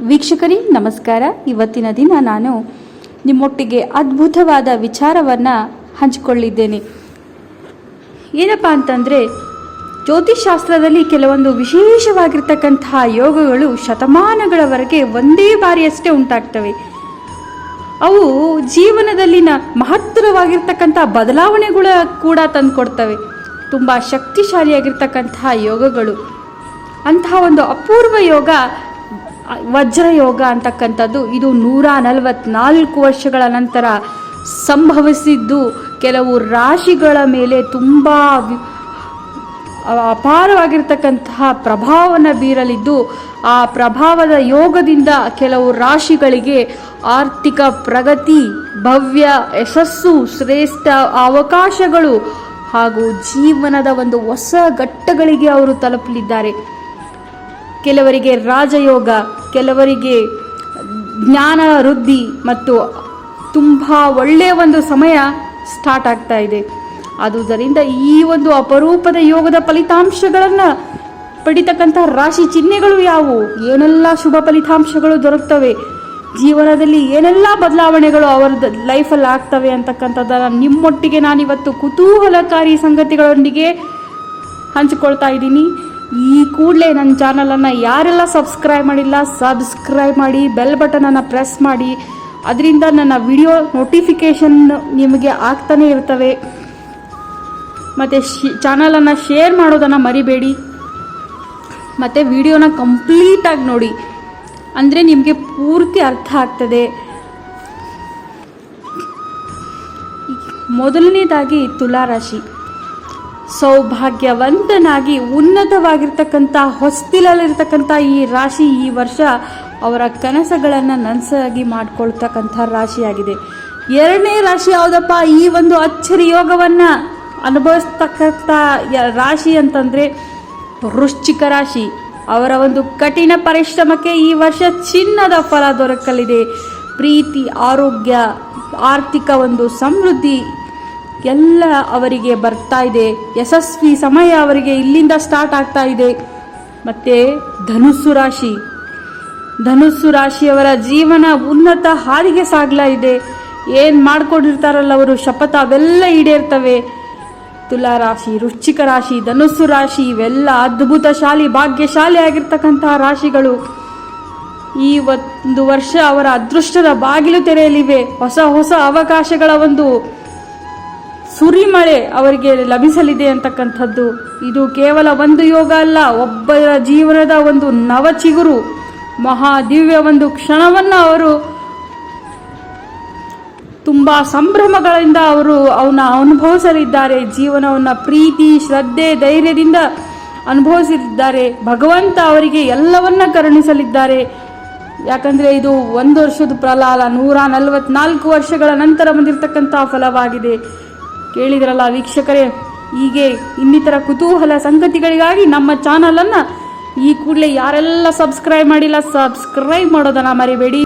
ವೀಕ್ಷಕರೇ, ನಮಸ್ಕಾರ. ಇವತ್ತಿನ ದಿನ ನಾನು ನಿಮ್ಮೊಟ್ಟಿಗೆ ಅದ್ಭುತವಾದ ವಿಚಾರವನ್ನು ಹಂಚಿಕೊಳ್ಳಿದ್ದೇನೆ. ಏನಪ್ಪ ಅಂತಂದರೆ ಜ್ಯೋತಿಷಾಸ್ತ್ರದಲ್ಲಿ ಕೆಲವೊಂದು ವಿಶೇಷವಾಗಿರ್ತಕ್ಕಂತಹ ಯೋಗಗಳು ಶತಮಾನಗಳವರೆಗೆ ಒಂದೇ ಬಾರಿಯಷ್ಟೇ ಉಂಟಾಗ್ತವೆ. ಅವು ಜೀವನದಲ್ಲಿನ ಮಹತ್ತರವಾಗಿರ್ತಕ್ಕಂಥ ಬದಲಾವಣೆಗಳ ಕೂಡ ತಂದುಕೊಡ್ತವೆ. ತುಂಬ ಶಕ್ತಿಶಾಲಿಯಾಗಿರ್ತಕ್ಕಂತಹ ಯೋಗಗಳು. ಅಂತಹ ಒಂದು ಅಪೂರ್ವ ಯೋಗ ವಜ್ರ ಯೋಗ ಅಂತಕ್ಕಂಥದ್ದು ಇದು ನೂರ ನಲವತ್ನಾಲ್ಕು ವರ್ಷಗಳ ನಂತರ ಸಂಭವಿಸಿದ್ದು. ಕೆಲವು ರಾಶಿಗಳ ಮೇಲೆ ತುಂಬ ಅಪಾರವಾಗಿರ್ತಕ್ಕಂತಹ ಪ್ರಭಾವವನ್ನು ಬೀರಲಿದ್ದು, ಆ ಪ್ರಭಾವದ ಯೋಗದಿಂದ ಕೆಲವು ರಾಶಿಗಳಿಗೆ ಆರ್ಥಿಕ ಪ್ರಗತಿ, ಭವ್ಯ, ಯಶಸ್ಸು, ಶ್ರೇಷ್ಠ ಅವಕಾಶಗಳು ಹಾಗೂ ಜೀವನದ ಒಂದು ಹೊಸ ಘಟ್ಟಗಳಿಗೆ ಅವರು ತಲುಪಲಿದ್ದಾರೆ. ಕೆಲವರಿಗೆ ರಾಜಯೋಗ, ಕೆಲವರಿಗೆ ಜ್ಞಾನ ವೃದ್ಧಿ ಮತ್ತು ತುಂಬ ಒಳ್ಳೆಯ ಒಂದು ಸಮಯ ಸ್ಟಾರ್ಟ್ ಆಗ್ತಾ ಇದೆ. ಆದುದರಿಂದ ಈ ಒಂದು ಅಪರೂಪದ ಯೋಗದ ಫಲಿತಾಂಶಗಳನ್ನು ಪಡಿತಕ್ಕಂಥ ರಾಶಿ ಚಿಹ್ನೆಗಳು ಯಾವುವು? ಏನೆಲ್ಲ ಶುಭ ಫಲಿತಾಂಶಗಳು ದೊರಕ್ತವೆ? ಜೀವನದಲ್ಲಿ ಏನೆಲ್ಲ ಬದಲಾವಣೆಗಳು ಅವರ ಲೈಫಲ್ಲಿ ಆಗ್ತವೆ ಅಂತಕ್ಕಂಥದ್ದನ್ನು ನಿಮ್ಮೊಟ್ಟಿಗೆ ನಾನಿವತ್ತು ಕುತೂಹಲಕಾರಿ ಸಂಗತಿಗಳೊಂದಿಗೆ ಹಂಚಿಕೊಳ್ತಾ ಇದ್ದೀನಿ. ಈ ಕೂಡಲೇ ನನ್ನ ಚಾನಲನ್ನು ಯಾರೆಲ್ಲ ಸಬ್ಸ್ಕ್ರೈಬ್ ಮಾಡಿಲ್ಲ, ಸಬ್ಸ್ಕ್ರೈಬ್ ಮಾಡಿ, ಬೆಲ್ ಬಟನನ್ನು ಪ್ರೆಸ್ ಮಾಡಿ. ಅದರಿಂದ ನನ್ನ ವಿಡಿಯೋ ನೋಟಿಫಿಕೇಷನ್ ನಿಮಗೆ ಆಗ್ತಾನೆ ಇರ್ತವೆ. ಮತ್ತು ಶಿ, ಚಾನಲನ್ನು ಶೇರ್ ಮಾಡೋದನ್ನು ಮರಿಬೇಡಿ. ಮತ್ತು ವಿಡಿಯೋನ ಕಂಪ್ಲೀಟಾಗಿ ನೋಡಿ. ಅಂದರೆ ನಿಮಗೆ ಪೂರ್ತಿ ಅರ್ಥ ಆಗ್ತದೆ. ಮೊದಲನೇದಾಗಿ ತುಲಾರಾಶಿ. ಸೌಭಾಗ್ಯವಂತನಾಗಿ ಉನ್ನತವಾಗಿರ್ತಕ್ಕಂಥ, ಹೊಸ್ತಿಲಲ್ಲಿರ್ತಕ್ಕಂಥ ಈ ರಾಶಿ ಈ ವರ್ಷ ಅವರ ಕನಸುಗಳನ್ನು ನನಸಾಗಿ ಮಾಡಿಕೊಳ್ತಕ್ಕಂಥ ರಾಶಿಯಾಗಿದೆ. ಎರಡನೇ ರಾಶಿ ಯಾವುದಪ್ಪ? ಈ ಒಂದು ಅಚ್ಚರಿ ಯೋಗವನ್ನು ಅನುಭವಿಸ್ತಕ್ಕಂಥ ರಾಶಿ ಅಂತಂದರೆ ವೃಶ್ಚಿಕ ರಾಶಿ. ಅವರ ಒಂದು ಕಠಿಣ ಪರಿಶ್ರಮಕ್ಕೆ ಈ ವರ್ಷ ಚಿನ್ನದ ಫಲ ದೊರಕಲಿದೆ. ಪ್ರೀತಿ, ಆರೋಗ್ಯ, ಆರ್ಥಿಕ ಒಂದು ಸಮೃದ್ಧಿ ಎಲ್ಲ ಅವರಿಗೆ ಬರ್ತಾ ಇದೆ. ಯಶಸ್ವಿ ಸಮಯ ಅವರಿಗೆ ಇಲ್ಲಿಂದ ಸ್ಟಾರ್ಟ್ ಆಗ್ತಾ ಇದೆ. ಮತ್ತು ಧನುಸ್ಸು ರಾಶಿ. ಧನುಸ್ಸು ರಾಶಿಯವರ ಜೀವನ ಉನ್ನತ ಹಾದಿಗೆ ಸಾಗ್ಲಾ ಇದೆ. ಏನು ಮಾಡ್ಕೊಂಡಿರ್ತಾರಲ್ಲ ಅವರು? ಶಪಥ ಅವೆಲ್ಲ ಈಡೇರ್ತವೆ. ತುಲಾ ರಾಶಿ ರುಚಿಕ ರಾಶಿ, ಧನುಸ್ಸು ರಾಶಿ, ಇವೆಲ್ಲ ಅದ್ಭುತ ಶಾಲಿ ಭಾಗ್ಯಶಾಲಿ ಆಗಿರ್ತಕ್ಕಂತಹ ರಾಶಿಗಳು. ಈ ಒಂದು ವರ್ಷ ಅವರ ಅದೃಷ್ಟದ ಬಾಗಿಲು ತೆರೆಯಲಿವೆ. ಹೊಸ ಹೊಸ ಅವಕಾಶಗಳ ಒಂದು ಸುರಿಮಳೆ ಅವರಿಗೆ ಲಭಿಸಲಿದೆ ಅಂತಕ್ಕಂಥದ್ದು. ಇದು ಕೇವಲ ಒಂದು ಯೋಗ ಅಲ್ಲ, ಒಬ್ಬರ ಜೀವನದ ಒಂದು ನವ ಚಿಗುರು ಮಹಾ ದಿವ್ಯ ಒಂದು ಕ್ಷಣವನ್ನು ಅವರು ತುಂಬ ಸಂಭ್ರಮಗಳಿಂದ ಅವರು ಅವನ್ನ ಅನುಭವಿಸಲಿದ್ದಾರೆ, ಜೀವನವನ್ನು ಪ್ರೀತಿ, ಶ್ರದ್ಧೆ, ಧೈರ್ಯದಿಂದ ಅನುಭವಿಸಲಿದ್ದಾರೆ, ಭಗವಂತ ಅವರಿಗೆ ಎಲ್ಲವನ್ನ ಕರುಣಿಸಲಿದ್ದಾರೆ. ಯಾಕಂದರೆ ಇದು ಒಂದು ವರ್ಷದ ಪ್ರಲಾಲ, ನೂರ ನಲವತ್ನಾಲ್ಕು ವರ್ಷಗಳ ನಂತರ ಬಂದಿರತಕ್ಕಂಥ ಫಲವಾಗಿದೆ. ಕೇಳಿದ್ರಲ್ಲ ವೀಕ್ಷಕರೇ, ಹೀಗೆ ಇನ್ನಿತರ ಕುತೂಹಲ ಸಂಗತಿಗಳಿಗಾಗಿ ನಮ್ಮ ಚಾನಲನ್ನು ಈ ಕೂಡಲೇ ಯಾರೆಲ್ಲ ಸಬ್ಸ್ಕ್ರೈಬ್ ಮಾಡಿಲ್ಲ ಸಬ್ಸ್ಕ್ರೈಬ್ ಮಾಡೋದನ್ನು ಮರಿಬೇಡಿ.